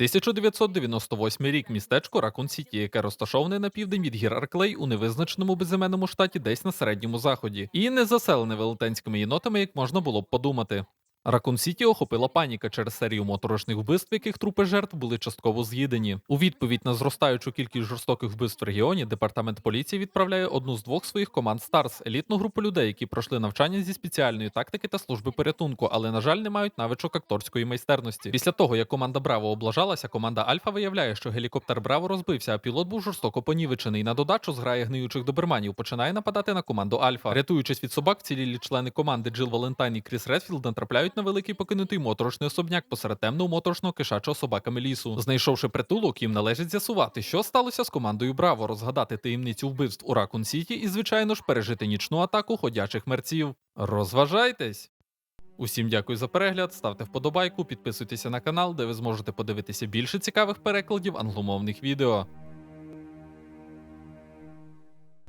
1998 рік містечко Ракун Сіті, яке розташоване на південь від гір Арклей у невизначеному безіменному штаті десь на середньому заході, і не заселене велетенськими єнотами, як можна було б подумати. Ракун Сіті охопила паніка через серію моторошних вбивств, яких трупи жертв були частково з'їдені. У відповідь на зростаючу кількість жорстоких вбивств в регіоні департамент поліції відправляє одну з двох своїх команд Старс елітну групу людей, які пройшли навчання зі спеціальної тактики та служби порятунку, але на жаль не мають навичок акторської майстерності. Після того як команда Браво облажалася, команда Альфа виявляє, що гелікоптер Браво розбився, а пілот був жорстоко понівечений. На додачу зграє гниючих доберманів починає нападати на команду Альфа. Рятуючись від собак, цілілі члени команди Джил Валентайн і Кріс Редфілд натрапляють на великий покинутий моторошний особняк посеред темного моторошного кишачого собаками лісу. Знайшовши притулок, їм належить з'ясувати, що сталося з командою Браво, розгадати таємницю вбивств у Ракун Сіті і, звичайно ж, пережити нічну атаку ходячих мерців. Розважайтесь! Усім дякую за перегляд, ставте вподобайку, підписуйтеся на канал, де ви зможете подивитися більше цікавих перекладів англомовних відео.